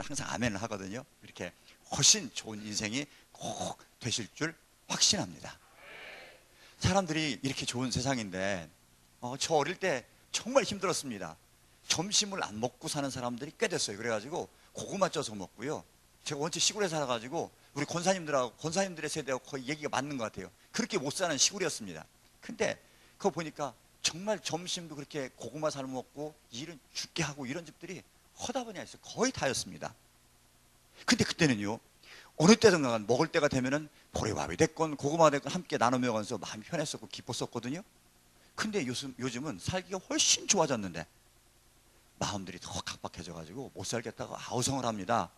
항상 아멘을 하거든요. 이렇게 훨씬 좋은 인생이 꼭 되실 줄 확신합니다. 사람들이 이렇게 좋은 세상인데 어, 저 어릴 때 정말 힘들었습니다. 점심을 안 먹고 사는 사람들이 꽤 됐어요. 그래가지고 고구마 쪄서 먹고요. 제가 원체 시골에 살아가지고 우리 권사님들하고 권사님들의 세대하고 거의 얘기가 맞는 것 같아요. 그렇게 못 사는 시골이었습니다. 근데 그거 보니까 정말 점심도 그렇게 고구마 삶아 먹고 일은 죽게 하고 이런 집들이 허다 보니 있어요. 거의 다였습니다. 근데 그때는요. 어느 때든가 먹을 때가 되면은 보리밥이 됐건 고구마가 됐건 함께 나눠 먹으면서 마음이 편했었고 기뻤었거든요. 근데 요즘, 요즘은 살기가 훨씬 좋아졌는데 마음들이 더 각박해져가지고 못 살겠다고 아우성을 합니다.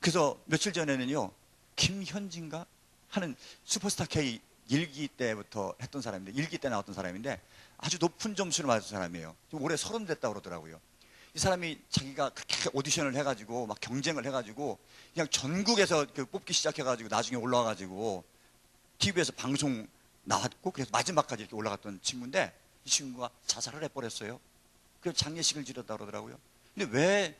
그래서 며칠 전에는요, 김현진가 하는 슈퍼스타 K 일기 때부터 했던 사람인데, 일기 때 나왔던 사람인데, 아주 높은 점수를 맞은 사람이에요. 올해 서른 됐다고 그러더라고요. 이 사람이 자기가 그렇게 오디션을 해가지고, 막 경쟁을 해가지고, 그냥 전국에서 그 뽑기 시작해가지고, 나중에 올라와가지고, TV에서 방송 나왔고, 그래서 마지막까지 이렇게 올라갔던 친구인데, 이 친구가 자살을 해버렸어요. 그래서 장례식을 지렸다 그러더라고요. 근데 왜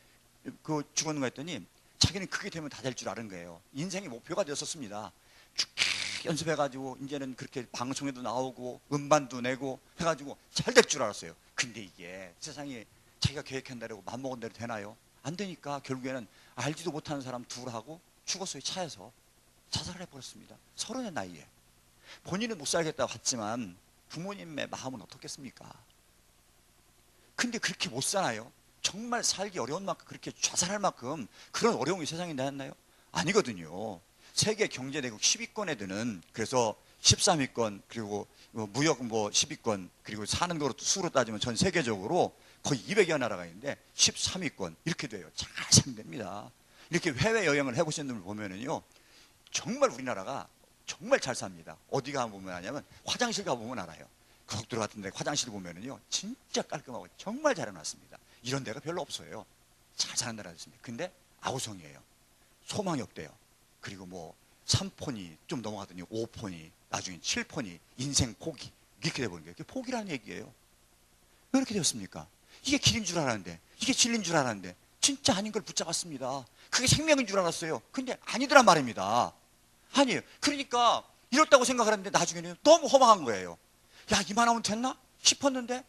그 죽었는가 했더니 자기는 그게 되면 다 될 줄 아는 거예요. 인생의 목표가 되었었습니다. 쭉 연습해가지고 이제는 그렇게 방송에도 나오고 음반도 내고 해가지고 잘 될 줄 알았어요. 근데 이게 세상에 자기가 계획한 대로 맘먹은 대로 되나요? 안 되니까 결국에는 알지도 못하는 사람 둘하고 죽었어요. 차에서 자살을 해버렸습니다. 서른의 나이에 본인은 못 살겠다고 했지만 부모님의 마음은 어떻겠습니까? 근데 그렇게 못 사나요? 정말 살기 어려운 만큼 그렇게 자살할 만큼 그런 어려움이 세상에 나왔나요? 아니거든요. 세계 경제대국 10위권에 드는 그래서 13위권 그리고 뭐 무역 뭐 10위권 그리고 사는 거로 수로 따지면 전 세계적으로 거의 200여 나라가 있는데 13위권 이렇게 돼요. 잘 살됩니다. 이렇게 해외 여행을 해보신 분들 보면은요 정말 우리나라가 정말 잘 삽니다. 어디 가 보면 아냐면 화장실 가 보면 알아요. 고속도로 같은데 화장실 보면은요 진짜 깔끔하고 정말 잘 해놨습니다. 이런 데가 별로 없어요. 잘 사는 나라 있습니다. 근데 아우성이에요. 소망이 없대요. 그리고 뭐 3폰이 좀 넘어가더니 5폰이 나중에 7폰이 인생 포기 이렇게 돼버린 거예요. 포기라는 얘기예요. 왜 이렇게 되었습니까? 이게 길인 줄 알았는데 이게 진리인 줄 알았는데 진짜 아닌 걸 붙잡았습니다. 그게 생명인 줄 알았어요. 근데 아니더란 말입니다. 아니에요. 그러니까 이렇다고 생각을 했는데 나중에는 너무 허망한 거예요. 야 이만하면 됐나 싶었는데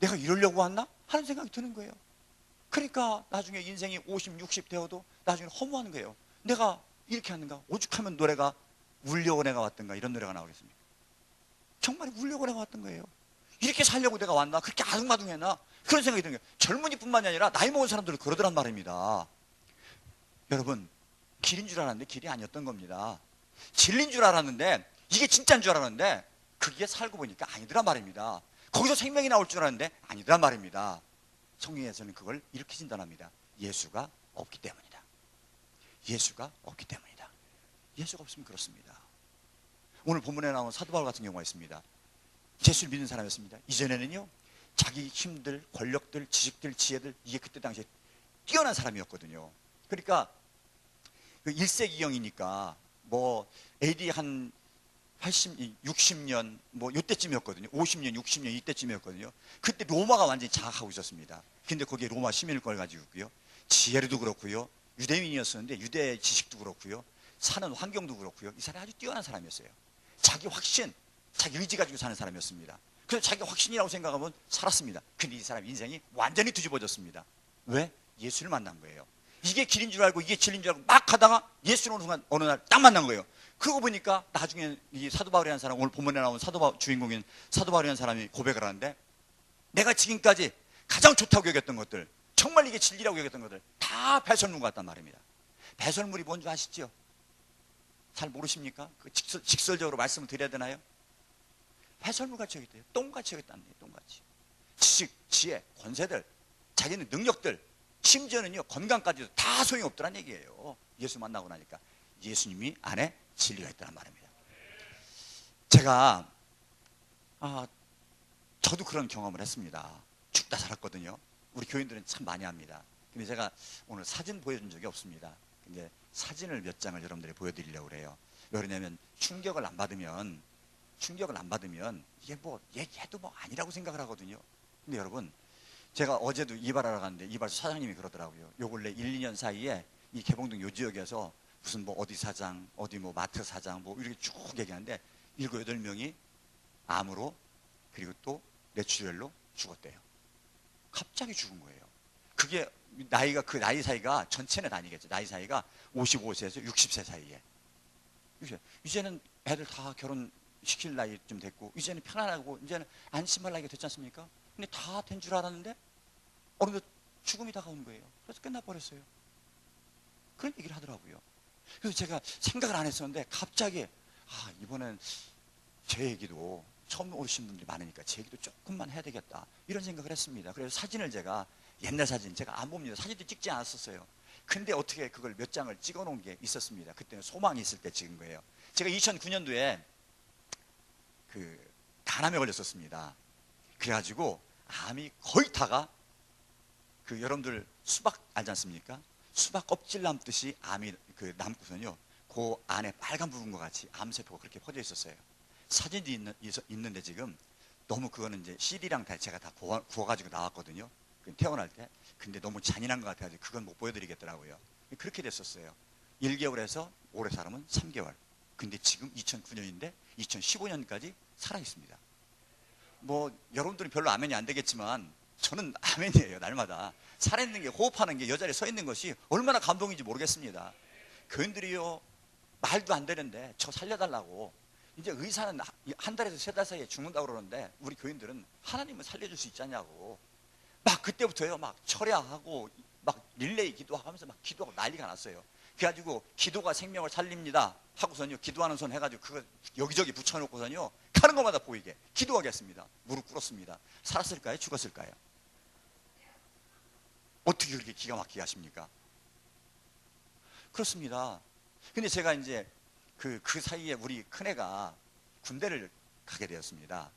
내가 이러려고 왔나 하는 생각이 드는 거예요. 그러니까 나중에 인생이 50, 60 되어도 나중에 허무하는 거예요. 내가 이렇게 하는가 오죽하면 노래가 울려고 내가 왔던가 이런 노래가 나오겠습니까? 정말 울려고 내가 왔던 거예요. 이렇게 살려고 내가 왔나 그렇게 아둥바둥했나 그런 생각이 드는 거예요. 젊은이뿐만이 아니라 나이 먹은 사람들은 그러더란 말입니다. 여러분 길인 줄 알았는데 길이 아니었던 겁니다. 진리인 줄 알았는데 이게 진짜인 줄 알았는데 그게 살고 보니까 아니더란 말입니다. 거기서 생명이 나올 줄 알았는데 아니더란 말입니다. 성경에서는 그걸 이렇게 진단합니다. 예수가 없기 때문이다. 예수가 없기 때문이다. 예수가 없으면 그렇습니다. 오늘 본문에 나온 사도 바울 같은 경우가 있습니다. 예수를 믿는 사람이었습니다. 이전에는요, 자기 힘들, 권력들, 지식들, 지혜들, 이게 그때 당시에 뛰어난 사람이었거든요. 그러니까 그 1세기경이니까 뭐 AD 한 80, 60년 뭐 이때쯤이었거든요. 50년, 60년 이때쯤이었거든요. 그때 로마가 완전히 장악하고 있었습니다. 근데 거기에 로마 시민을 걸 가지고 있고요. 지혜도 그렇고요. 유대인이었었는데 유대 지식도 그렇고요. 사는 환경도 그렇고요. 이 사람이 아주 뛰어난 사람이었어요. 자기 확신, 자기 의지 가지고 사는 사람이었습니다. 그래서 자기가 확신이라고 생각하면 살았습니다. 근데 이 사람 인생이 완전히 뒤집어졌습니다. 왜? 예수를 만난 거예요. 이게 길인 줄 알고 이게 진리인 줄 알고 막 하다가 예수를 어느 순간 어느 날 딱 만난 거예요. 그러고 보니까 나중에 이 사도 바울이라는 사람 오늘 본문에 나온 사도 바울 주인공인 사도 바울이라는 사람이 고백을 하는데 내가 지금까지 가장 좋다고 여겼던 것들 정말 이게 진리라고 여겼던 것들 다 배설물 같단 말입니다. 배설물이 뭔지 아시죠? 잘 모르십니까? 그 직설, 직설적으로 말씀을 드려야 되나요? 배설물 같이 여겼대요. 똥같이 여겼다는 거예요. 똥같이. 지식, 지혜, 권세들, 자기는 능력들, 심지어는요 건강까지도 다 소용이 없더란 얘기예요. 예수 만나고 나니까 예수님이 안에 진리가 있다는 말입니다. 제가 아 저도 그런 경험을 했습니다. 죽다 살았거든요. 우리 교인들은 참 많이 합니다. 근데 제가 오늘 사진 보여준 적이 없습니다. 근데 사진을 몇 장을 여러분들이 보여드리려고 그래요. 왜냐면 충격을 안 받으면 충격을 안 받으면 이게 뭐 얘기해도 뭐 아니라고 생각을 하거든요. 근데 여러분 제가 어제도 이발하러 갔는데 이발소 사장님이 그러더라고요. 요 근래 1, 2년 사이에 이 개봉동 요 지역에서 무슨 뭐 어디 사장, 어디 뭐 마트 사장 뭐 이렇게 쭉 얘기하는데 일곱 여덟 명이 암으로 그리고 또 뇌출혈로 죽었대요. 갑자기 죽은 거예요. 그게 나이가 그 나이 사이가 전체는 아니겠죠. 나이 사이가 55세에서 60세 사이에. 이제- 이제는 애들 다 결혼 시킬 나이쯤 됐고 이제는 편안하고 이제는 안심할 나이가 됐지 않습니까? 근데 다 된 줄 알았는데 어느덧 죽음이 다가오는 거예요. 그래서 끝나버렸어요. 그런 얘기를 하더라고요. 그래서 제가 생각을 안 했었는데 갑자기 아 이번엔 제 얘기도 처음 오신 분들이 많으니까 제 얘기도 조금만 해야 되겠다 이런 생각을 했습니다. 그래서 사진을 제가 옛날 사진 제가 안 봅니다. 사진도 찍지 않았었어요. 근데 어떻게 그걸 몇 장을 찍어 놓은 게 있었습니다. 그때는 소망이 있을 때 찍은 거예요. 제가 2009년도에 그 간암에 걸렸었습니다. 그래가지고 암이 거의 다가 그 여러분들 수박 알지 않습니까? 수박 껍질 남듯이 암이 그 남고선요. 그 안에 빨간 부분과 같이 암세포가 그렇게 퍼져 있었어요. 사진이 있는, 있- 있는데 지금 너무 그거는 이제 CD랑 다 제가 다 구워, 구워가지고 나왔거든요. 그 태어날 때. 근데 너무 잔인한 것 같아가지고 그건 못 보여드리겠더라고요. 그렇게 됐었어요. 1개월에서 오래 살으면 3개월. 근데 지금 2009년인데 2015년까지 살아 있습니다. 뭐 여러분들은 별로 아멘이 안 되겠지만 저는 아멘이에요 날마다. 살아있는 게 호흡하는 게 여자리에 서 있는 것이 얼마나 감동인지 모르겠습니다. 교인들이요 말도 안 되는데 저 살려달라고. 이제 의사는 한 달에서 세 달 사이에 죽는다고 그러는데 우리 교인들은 하나님은 살려줄 수 있잖냐고. 막 그때부터요 막 철야하고 막 릴레이 기도하면서 막 기도하고 난리가 났어요 그래가지고 기도가 생명을 살립니다. 하고선요 기도하는 손 해가지고 그거 여기저기 붙여놓고선요 가는 것마다 보이게. 기도하겠습니다. 무릎 꿇었습니다. 살았을까요? 죽었을까요? 어떻게 그렇게 기가 막히게 하십니까? 그렇습니다. 근데 제가 이제 그, 그 사이에 우리 큰애가 군대를 가게 되었습니다.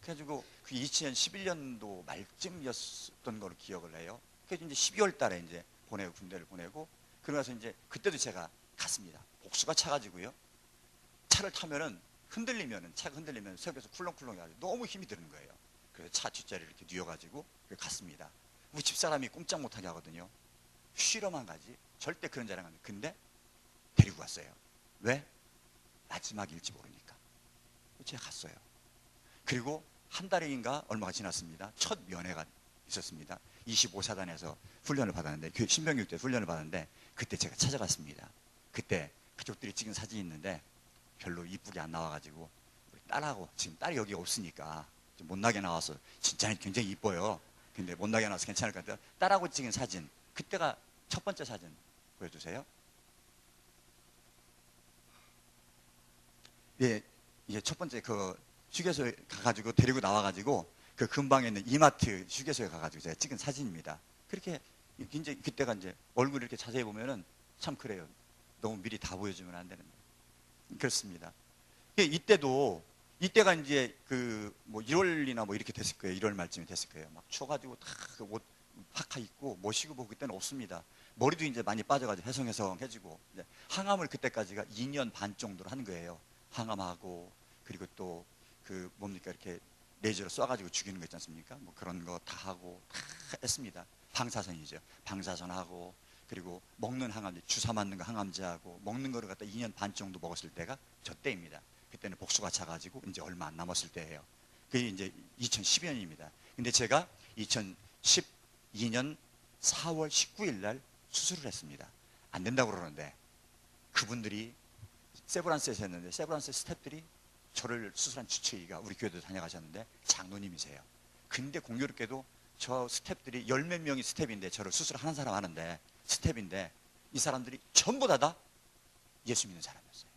그래가지고 그 2011년도 말쯤이었던 걸로 기억을 해요. 그래서 이제 12월 달에 이제 보내고 군대를 보내고 그러면서 이제 그때도 제가 갔습니다. 복수가 차가지고요. 차를 타면은 흔들리면은 차가 흔들리면 새벽에서 쿨렁쿨렁 해가지고 너무 힘이 드는 거예요. 그래서 차 뒷자리를 이렇게 뉘어가지고 갔습니다. 우리 집사람이 꼼짝 못하게 하거든요. 쉬러만 가지. 절대 그런 자랑 안 해. 근데 데리고 갔어요. 왜? 마지막일지 모르니까. 제가 갔어요. 그리고 한 달인가 얼마가 지났습니다. 첫 면회가 있었습니다. 25사단에서 훈련을 받았는데 그 신병육대 훈련을 받았는데 그때 제가 찾아갔습니다. 그때 가족들이 찍은 사진이 있는데 별로 이쁘게 안 나와가지고 딸하고 지금 딸이 여기 없으니까 좀 못나게 나와서 진짜 굉장히 이뻐요. 근데 못나게 나와서 괜찮을 것 같아요. 딸하고 찍은 사진 그때가 첫 번째 사진 보여주세요. 예, 이게 첫 번째 그 휴게소에 가가지고 데리고 나와가지고 그 근방에 있는 이마트 휴게소에 가가지고 제가 찍은 사진입니다. 그렇게 이제 그때가 이제 얼굴 이렇게 자세히 보면은 참 그래요. 너무 미리 다 보여주면 안 되는데 그렇습니다. 예, 이때도 이때가 이제 그 뭐 1월이나 뭐 이렇게 됐을 거예요. 1월 말쯤이 됐을 거예요. 막 추워가지고 다옷 파카 입고 모시고 뭐 그때는 없습니다. 머리도 이제 많이 빠져가지고 해성해성해지고 항암을 그때까지가 2년 반 정도로 하는 거예요. 항암하고 그리고 또 그 뭡니까 이렇게 레이저로 쏴가지고 죽이는 거 있지 않습니까? 뭐 그런 거 다 하고 다 했습니다. 방사선이죠. 방사선하고 그리고 먹는 항암제, 주사 맞는 거 항암제하고 먹는 거를 갖다 2년 반 정도 먹었을 때가 저 때입니다. 그때는 복수가 차가지고 이제 얼마 안 남았을 때예요. 그게 이제 2012년입니다. 근데 제가 2012년 4월 19일 날 수술을 했습니다. 안 된다고 그러는데 그분들이 세브란스에서 했는데 세브란스 스탭들이 저를 수술한 주치의가 우리 교회도 다녀가셨는데 장로님이세요. 근데 공교롭게도 저 스탭들이 열 몇 명이 스탭인데 저를 수술하는 사람 하는데 스텝인데 이 사람들이 전부 다 다 예수 믿는 사람이었어요.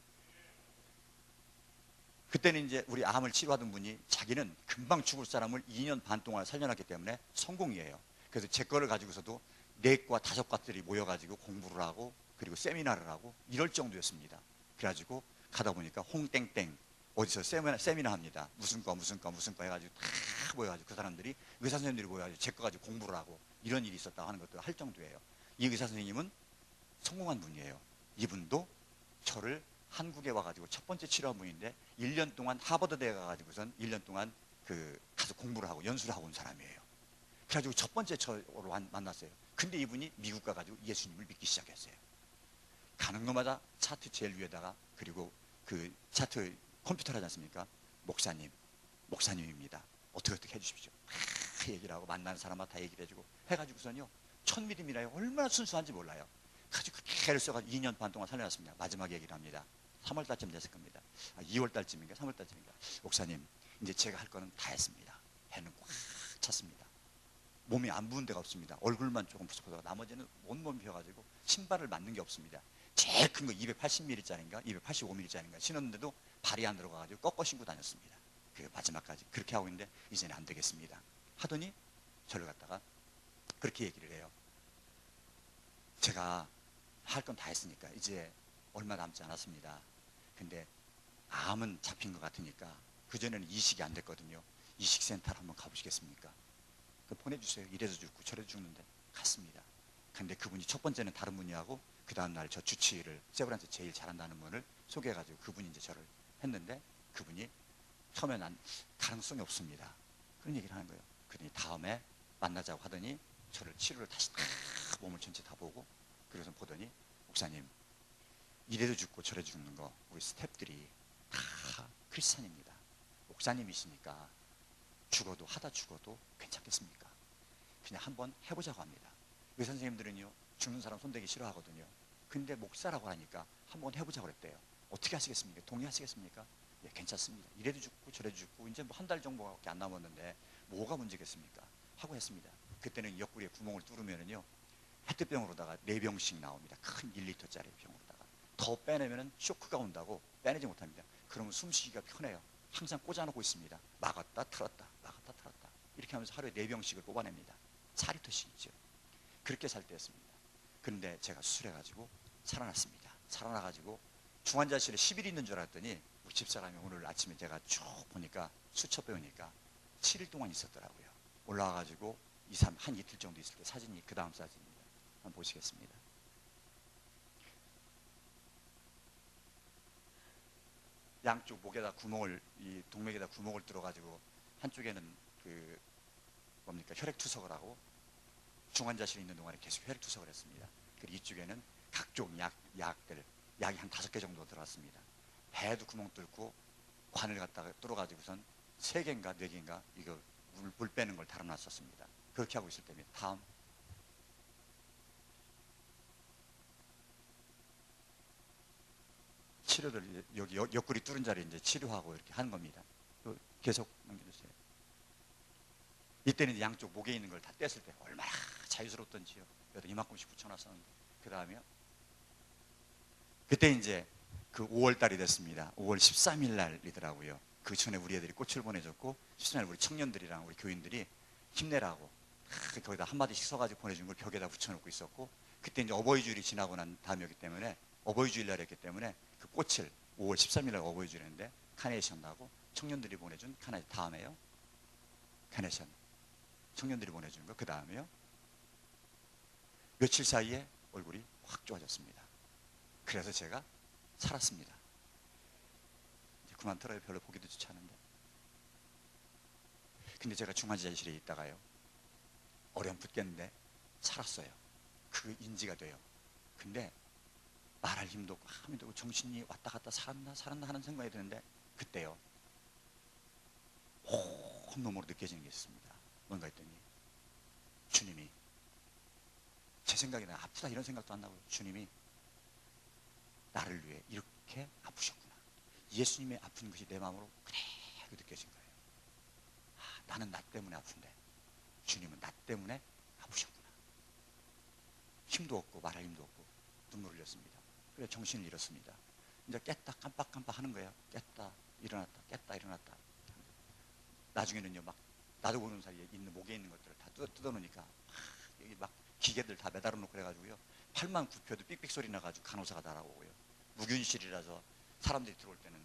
그때는 이제 우리 암을 치료하던 분이 자기는 금방 죽을 사람을 2년 반 동안 살려놨기 때문에 성공이에요. 그래서 제 거를 가지고서도 넷과 다섯 과들이 모여가지고 공부를 하고 그리고 세미나를 하고 이럴 정도였습니다. 그래가지고 가다 보니까 홍땡땡 어디서 세미나, 세미나 합니다. 무슨 과 무슨 과 무슨 과 해가지고 다 모여가지고 그 사람들이 의사 선생님들이 모여가지고 제 거 가지고 공부를 하고 이런 일이 있었다고 하는 것도 할 정도예요. 이 의사 선생님은 성공한 분이에요. 이분도 저를 한국에 와가지고 첫 번째 치료한 분인데 1년 동안 하버드대에 가가지고선 1년 동안 그 가서 공부를 하고 연수를 하고 온 사람이에요. 그래가지고 첫 번째 저로 만났어요. 근데 이분이 미국 가가지고 예수님을 믿기 시작했어요. 가는 것마다 차트 제일 위에다가 그리고 그 차트 컴퓨터 하지 않습니까? 목사님, 목사님입니다. 어떻게 어떻게 해주십시오. 다 얘기를 하고 만나는 사람마다 다 얘기를 해주고 해가지고선요 천미림이라요 얼마나 순수한지 몰라요. 가지고 그렇게 애를 써가지고 2년 반 동안 살려놨습니다. 마지막 얘기를 합니다. 3월 달쯤 됐을 겁니다. 아, 2월 달쯤인가 3월 달쯤인가. 목사님 이제 제가 할 거는 다 했습니다. 해는 꽉 찼습니다. 몸이 안 부은 데가 없습니다. 얼굴만 조금 부족하다가 나머지는 온몸 비어가지고 신발을 맞는 게 없습니다. 제일 큰 거 280mm짜리인가 285mm짜리인가 신었는데도 발이 안 들어가가지고 꺾어 신고 다녔습니다. 그 마지막까지 그렇게 하고 있는데 이제는 안 되겠습니다. 하더니 저를 갖다가 그렇게 얘기를 해요. 제가 할 건 다 했으니까 이제 얼마 남지 않았습니다. 근데 암은 잡힌 것 같으니까 그전에는 이식이 안 됐거든요. 이식센터를 한번 가보시겠습니까? 그 보내주세요. 이래서 죽고 저래서 죽는데 갔습니다. 근데 그분이 첫 번째는 다른 분이하고 그 다음날 저 주치의를 세브란스 제일 잘한다는 분을 소개해가지고 그분이 이제 저를 했는데 그분이 처음에 난 가능성이 없습니다. 그런 얘기를 하는 거예요. 그러니 다음에 만나자고 하더니 저를 치료를 다시 다 몸을 전체 다 보고 그래서 보더니 목사님 이래도 죽고 저래도 죽는 거 우리 스탭들이 다 크리스찬입니다. 목사님이시니까 죽어도 하다 죽어도 괜찮겠습니까? 그냥 한번 해보자고 합니다. 의사 선생님들은요 죽는 사람 손대기 싫어하거든요. 근데 목사라고 하니까 한번 해보자고 그랬대요. 어떻게 하시겠습니까? 동의하시겠습니까? 예, 괜찮습니다. 이래도 죽고 저래도 죽고 이제 뭐 한 달 정도밖에 안 남았는데 뭐가 문제겠습니까? 하고 했습니다. 그때는 옆구리에 구멍을 뚫으면은요 페트병으로다가 네 병씩 나옵니다. 큰 1리터짜리 병으로다가 더 빼내면은 쇼크가 온다고 빼내지 못합니다. 그러면 숨쉬기가 편해요. 항상 꽂아놓고 있습니다. 막았다 틀었다 막았다 틀었다 이렇게 하면서 하루에 네 병씩을 뽑아냅니다. 4리터씩이죠. 그렇게 살 때였습니다. 그런데 제가 수술해가지고 살아났습니다. 살아나가지고 중환자실에 10일 있는 줄 알았더니 우리 집사람이 오늘 아침에 제가 쭉 보니까 수첩 배우니까 7일 동안 있었더라고요. 올라와가지고 2, 3, 한 이틀 정도 있을 때 사진이 그 다음 사진입니다. 한번 보시겠습니다. 양쪽 목에다 구멍을 이 동맥에다 구멍을 뚫어가지고 한쪽에는 그 뭡니까 혈액 투석을 하고 중환자실에 있는 동안에 계속 혈액 투석을 했습니다. 그리고 이쪽에는 각종 약 약들 약이 한 다섯 개 정도 들어왔습니다. 배도 구멍 뚫고 관을 갖다가 뚫어가지고선 세 개인가 네 개인가 이거 물, 물 빼는 걸 달아놨었습니다. 그렇게 하고 있을 때입니다. 다음 이제 여기 옆- 옆구리 뚫은 자리 이제 치료하고 이렇게 하는 겁니다. 그 계속 넘겨주세요. 이때는 양쪽 목에 있는 걸 다 뗐을 때 얼마나 자유스럽던지요. 여기다 이만큼씩 붙여놨었는데 그 다음에요. 그때 이제 그 5월 달이 됐습니다. 5월 13일 날이더라고요. 그 전에 우리 애들이 꽃을 보내줬고 13일 우리 청년들이랑 우리 교인들이 힘내라고 다 거기다 한 마디씩 써가지고 보내준 걸 벽에다 붙여놓고 있었고 그때 이제 어버이 주일이 지나고 난 다음이었기 때문에 어버이 주일 날이었기 때문에 그 꽃을 5월 13일 날 어버이 주일인데 카네이션 나고 청년들이 보내준 카네 다음에요. 카네이션 청년들이 보내준 거 그 다음에요. 며칠 사이에 얼굴이 확 좋아졌습니다. 그래서 제가 살았습니다. 이제 그만 들어요. 별로 보기도 좋지 않은데. 근데 제가 중환자실에 있다가요. 어렴풋겠는데 살았어요. 그 인지가 돼요. 근데 말할 힘도 없고 함도 없고 정신이 왔다 갔다 살았나 살았나 하는 생각이 드는데 그때요. 온몸으로 느껴지는 게 있습니다. 뭔가 했더니 주님이 제 생각에 나 아프다 이런 생각도 안 나고 주님이 나를 위해 이렇게 아프셨구나. 예수님의 아픈 것이 내 마음으로 그대로 느껴진 거예요. 아, 나는 나 때문에 아픈데 주님은 나 때문에 아프셨구나. 힘도 없고 말할 힘도 없고 눈물을 흘렸습니다. 그래 정신을 잃었습니다. 이제 깼다 깜빡깜빡 하는 거예요. 깼다 일어났다 깼다 일어났다. 나중에는요 막 나도 보는 사이에 있는 목에 있는 것들을 다 뜯어, 뜯어놓으니까 막 여기 막 기계들 다 매달아 놓고 그래가지고요 팔만 굽혀도 삑삑 소리 나가지고 간호사가 날아오고요 무균실이라서 사람들이 들어올 때는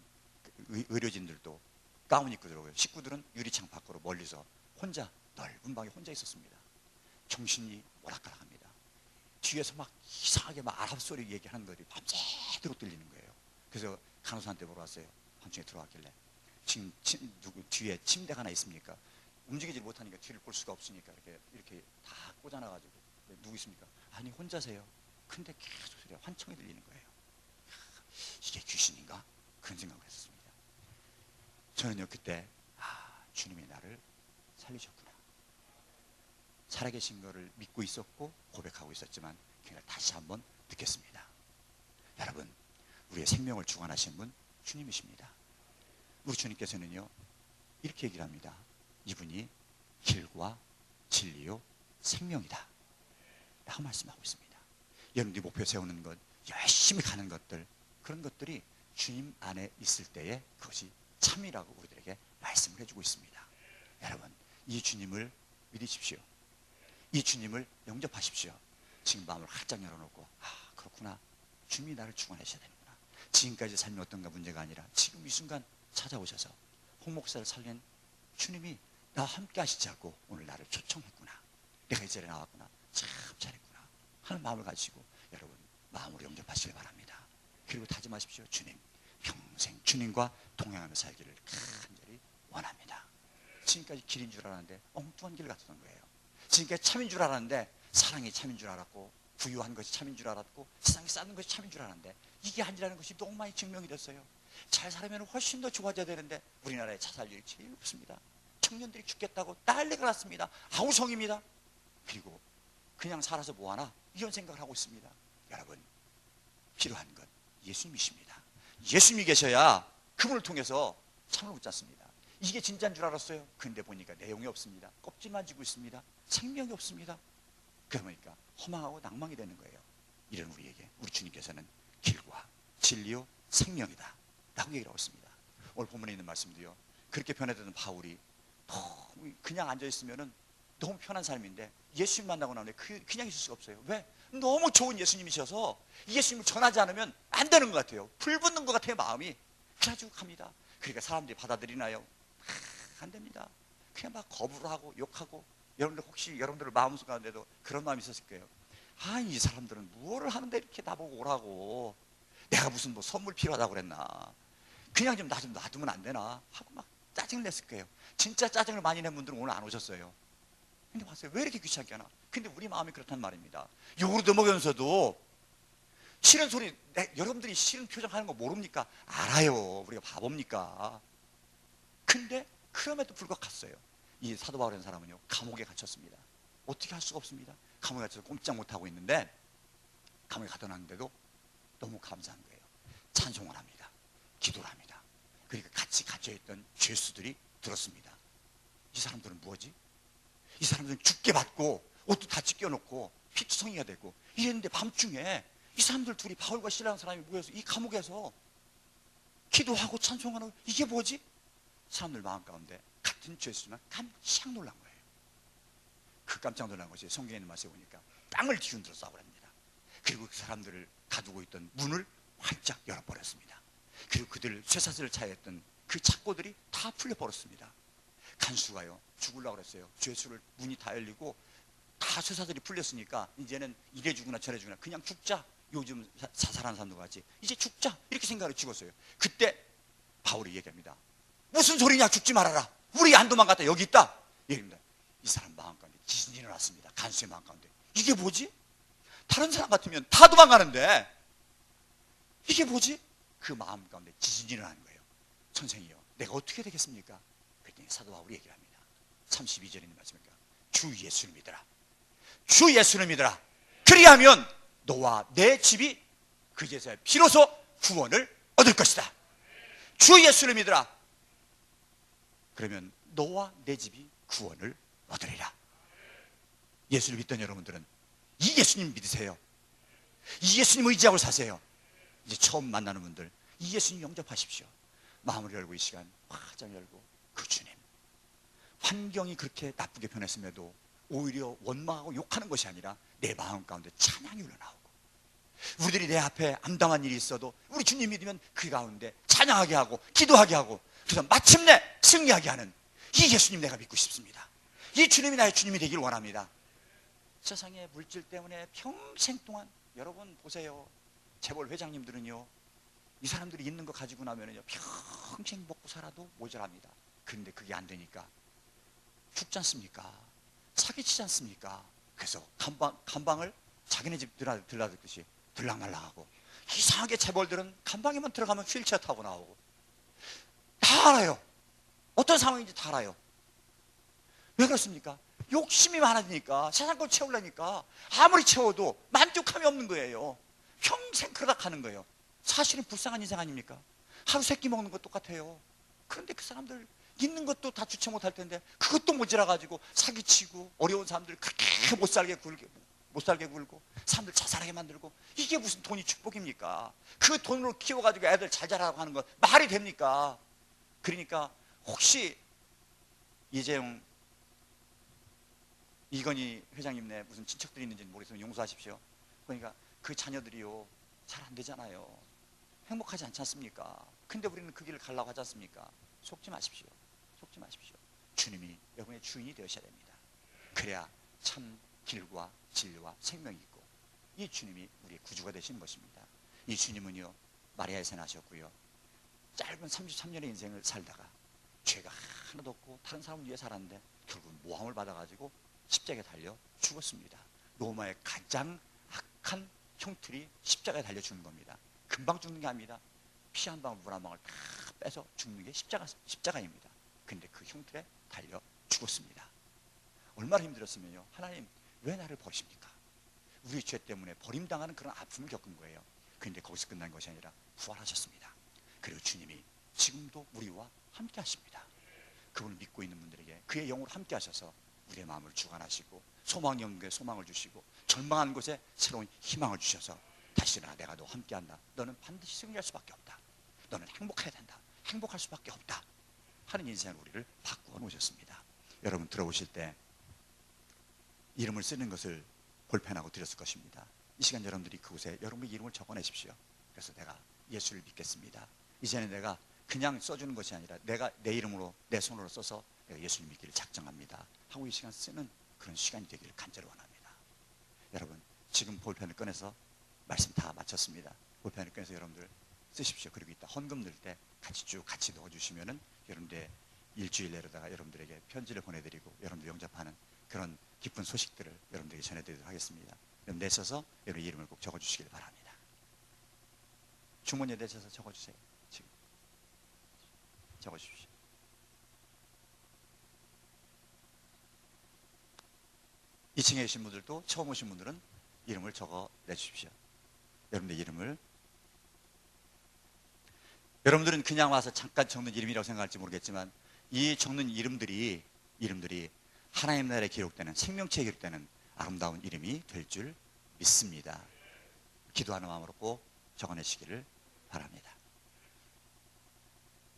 그 의, 의료진들도 가운 입고 들어오고요 식구들은 유리창 밖으로 멀리서 혼자 넓은 방에 혼자 있었습니다 정신이 오락가락합니다 뒤에서 막 이상하게 막 아랍 소리 얘기하는 것들이 밤새도록 들리는 거예요 그래서 간호사한테 물어봤어요 밤중에 들어왔길래 지금 침, 누구 뒤에 침대가 하나 있습니까? 움직이지 못하니까 뒤를 볼 수가 없으니까 이렇게 이렇게 다 꽂아놔가지고 네, 누구 있습니까? 아니 혼자세요. 근데 계속 소리가 환청이 들리는 거예요. 이게 귀신인가? 그런 생각을 했습니다. 저는요 그때 아 주님이 나를 살리셨구나. 살아계신 것을 믿고 있었고 고백하고 있었지만 그걸 다시 한번 느꼈습니다. 여러분 우리의 생명을 주관하신 분 주님이십니다. 우리 주님께서는요 이렇게 얘기를 합니다. 이분이 길과 진리요 생명이다. 라고 말씀하고 있습니다. 여러분들이 목표 세우는 것, 열심히 가는 것들, 그런 것들이 주님 안에 있을 때에 그것이 참이라고 우리들에게 말씀을 해주고 있습니다. 여러분, 이 주님을 믿으십시오. 이 주님을 영접하십시오. 지금 마음을 활짝 열어놓고, 아, 그렇구나. 주님이 나를 주관하셔야 되는구나. 지금까지 삶이 어떤가 문제가 아니라 지금 이 순간 찾아오셔서 홍 목사를 살린 주님이 나와 함께 하시자고 오늘 나를 초청했구나. 내가 이 자리에 나왔구나. 참 잘했구나. 하는 마음을 가지고 여러분 마음으로 영접하시길 바랍니다. 그리고 다짐하십시오. 주님, 평생 주님과 동행하며 살기를 간절히 원합니다. 지금까지 길인 줄 알았는데 엉뚱한 길 같았던 거예요. 지금까지 참인 줄 알았는데 사랑이 참인 줄 알았고 부유한 것이 참인 줄 알았고 세상에 쌓는 것이 참인 줄 알았는데 이게 아니라는 것이 너무 많이 증명이 됐어요. 잘 살면 훨씬 더 좋아져야 되는데 우리나라의 자살률이 제일 높습니다. 청년들이 죽겠다고 난리가 났습니다. 아우성입니다. 그리고 그냥 살아서 뭐하나 이런 생각을 하고 있습니다. 여러분 필요한 건 예수님이십니다. 예수님이 계셔야 그분을 통해서 참을 못 잡습니다. 이게 진짜인 줄 알았어요. 근데 보니까 내용이 없습니다. 껍질만 지고 있습니다. 생명이 없습니다. 그러니까 허망하고 낭망이 되는 거예요. 이런 우리에게 우리 주님께서는 길과 진리요 생명이다. 라고 얘기를 하고 있습니다. 오늘 본문에 있는 말씀도요. 그렇게 변해되는 바울이 너무 그냥 앉아 있으면은 너무 편한 삶인데 예수님 만나고 나면 그, 그냥 있을 수가 없어요. 왜? 너무 좋은 예수님이셔서 예수님을 전하지 않으면 안 되는 것 같아요. 불붙는 것 같아요, 마음이. 갑니다. 그러니까 사람들이 받아들이나요? 아, 안 됩니다. 그냥 막 거부를 하고 욕하고 여러분들 혹시 여러분들 마음속 가운데도 그런 마음이 있었을 거예요. 아, 이 사람들은 무엇을 하는데 이렇게 나보고 오라고. 내가 무슨 뭐 선물 필요하다고 그랬나. 그냥 좀 나 좀 놔두면 안 되나. 하고 막 짜증을 냈을 거예요. 진짜 짜증을 많이 낸 분들은 오늘 안 오셨어요. 근데 봤어요. 왜 이렇게 귀찮게 하나? 근데 우리 마음이 그렇단 말입니다. 욕으로 넘어가면서도 싫은 소리, 내, 여러분들이 싫은 표정 하는 거 모릅니까? 알아요. 우리가 바보입니까? 근데 그럼에도 불구하고 갔어요. 이 사도 바울이라는 사람은요, 감옥에 갇혔습니다. 어떻게 할 수가 없습니다. 감옥에 갇혀서 꼼짝 못하고 있는데, 감옥에 가둬놨는데도 너무 감사한 거예요. 찬송을 합니다. 기도를 합니다. 그러니까 같이 갇혀있던 죄수들이 들었습니다. 이 사람들은 뭐지? 이 사람들은 죽게 받고 옷도 다 찢겨놓고 피투성이가 되고 이랬는데 밤중에 이 사람들 둘이 바울과 신라는 사람이 모여서 이 감옥에서 기도하고 찬송하는 이게 뭐지? 사람들 마음 가운데 같은 죄수지만 깜짝 놀란 거예요. 그 깜짝 놀란 것이 성경에 있는 말씀에 보니까 땅을 뒤흔들어 싸버립니다. 그리고 그 사람들을 가두고 있던 문을 활짝 열어버렸습니다. 그리고 그들 쇠사슬을 차였던 그 착고들이 다 풀려버렸습니다. 간수가요 죽으려고 그랬어요. 죄수를 문이 다 열리고 다 쇠사슬이 풀렸으니까 이제는 이래 죽으나 저래 죽으나 그냥 죽자. 요즘 사- 자살하는 사람들 같이 이제 죽자 이렇게 생각을 죽었어요. 그때 바울이 얘기합니다. 무슨 소리냐 죽지 말아라. 우리 안 도망갔다 여기 있다. 얘기합니다. 이 사람 마음 가운데 지진이 일어났습니다. 간수의 마음 가운데 이게 뭐지? 다른 사람 같으면 다 도망가는데 이게 뭐지? 그 마음 가운데 지진이 일어나는 거예요. 선생이요. 내가 어떻게 되겠습니까? 그랬더니 사도 바울이 얘기를 합니다. 32절에 있는 말씀입니까? 주 예수를 믿어라. 주 예수를 믿어라. 그리하면 너와 내 집이 그제서야 비로소 구원을 얻을 것이다. 주 예수를 믿어라. 그러면 너와 내 집이 구원을 얻으리라. 예수를 믿던 여러분들은 이 예수님 믿으세요. 이 예수님 의지하고 사세요. 이제 처음 만나는 분들 이 예수님 영접하십시오. 마음을 열고 이 시간 화장 열고 그 주님 환경이 그렇게 나쁘게 변했음에도 오히려 원망하고 욕하는 것이 아니라 내 마음 가운데 찬양이 흘러나오고 우리들이 내 앞에 암담한 일이 있어도 우리 주님 믿으면 그 가운데 찬양하게 하고 기도하게 하고 그래서 마침내 승리하게 하는 이 예수님 내가 믿고 싶습니다. 이 주님이 나의 주님이 되길 원합니다. 세상의 물질 때문에 평생 동안 여러분 보세요. 재벌 회장님들은요. 이 사람들이 있는 거 가지고 나면은요. 평생 먹고 살아도 모자랍니다. 그런데 그게 안 되니까 죽지 않습니까? 사기치지 않습니까? 그래서 감방, 감방을 자기네 집 들라, 들라듯이 들락날락하고 이상하게 재벌들은 간방에만 들어가면 휠체어 타고 나오고 다 알아요. 어떤 상황인지 다 알아요. 왜 그렇습니까? 욕심이 많아지니까 세상 걸 채우려니까 아무리 채워도 만족함이 없는 거예요. 평생 그러다 가는 거예요. 사실은 불쌍한 인생 아닙니까? 하루 세 끼 먹는 것 똑같아요. 그런데 그 사람들 있는 것도 다 주체 못할 텐데 그것도 모자라 가지고 사기치고 어려운 사람들 그렇게 못 살게 굴게 못 살게 굴고 사람들 자살하게 만들고 이게 무슨 돈이 축복입니까? 그 돈으로 키워 가지고 애들 잘 자라고 하는 건 말이 됩니까? 그러니까 혹시 이재용 이건희 회장님네 무슨 친척들이 있는지는 모르겠으면 용서하십시오. 그러니까 그 자녀들이요 잘 안 되잖아요. 행복하지 않지 않습니까? 근데 우리는 그 길을 가려고 하지 않습니까? 속지 마십시오. 속지 마십시오. 주님이 여러분의 주인이 되셔야 됩니다. 그래야 참 길과 진리와 생명이 있고 이 주님이 우리의 구주가 되시는 것입니다. 이 주님은요 마리아에서 나셨고요. 짧은 33년의 인생을 살다가 죄가 하나도 없고 다른 사람을 위해 살았는데 결국 모함을 받아가지고 십자가에 달려 죽었습니다. 로마의 가장 악한 형틀이 십자가에 달려 죽는 겁니다. 금방 죽는 게 아닙니다. 피 한 방울 물한 방울 다 빼서 죽는 게 십자가, 십자가입니다. 근데 그 형틀에 달려 죽었습니다. 얼마나 힘들었으면요. 하나님 왜 나를 버리십니까? 우리 죄 때문에 버림당하는 그런 아픔을 겪은 거예요. 근데 거기서 끝난 것이 아니라 부활하셨습니다. 그리고 주님이 지금도 우리와 함께 하십니다. 그분을 믿고 있는 분들에게 그의 영으로 함께 하셔서 우리의 마음을 주관하시고 없는 곳에 소망을 주시고 절망한 곳에 새로운 희망을 주셔서 다시 일어나 내가 너와 함께한다. 너는 반드시 승리할 수밖에 없다. 너는 행복해야 된다. 행복할 수밖에 없다. 하는 인생을 우리를 바꾸어 놓으셨습니다. 여러분 들어오실 때 이름을 쓰는 것을 볼펜하고 드렸을 것입니다. 이 시간 여러분들이 그곳에 여러분의 이름을 적어내십시오. 그래서 내가 예수를 믿겠습니다. 이제는 내가 그냥 써주는 것이 아니라 내가 내 이름으로 내 손으로 써서 내가 예수를 믿기를 작정합니다. 하고 이 시간 쓰는 그런 시간이 되기를 간절히 원합니다. 여러분 지금 볼펜을 꺼내서 말씀 다 마쳤습니다. 볼펜을 꺼내서 여러분들 쓰십시오. 그리고 이따 헌금 넣을 때 같이 쭉 같이 넣어주시면은 여러분들 일주일 내로다가 여러분들에게 편지를 보내드리고 여러분들 영접하는 그런 기쁜 소식들을 여러분들에게 전해드리도록 하겠습니다. 여러분 내셔서 여러분 이름을 꼭 적어주시길 바랍니다. 주머니에 내셔서 적어주세요. 지금 적어주십시오. 이층에 계신 분들도 처음 오신 분들은 이름을 적어 내주십시오. 여러분의 이름을 여러분들은 그냥 와서 잠깐 적는 이름이라고 생각할지 모르겠지만 이 적는 이름들이 이름들이 하나님 나라에 기록되는 생명체에 기록되는 아름다운 이름이 될 줄 믿습니다. 기도하는 마음으로 꼭 적어내시기를 바랍니다.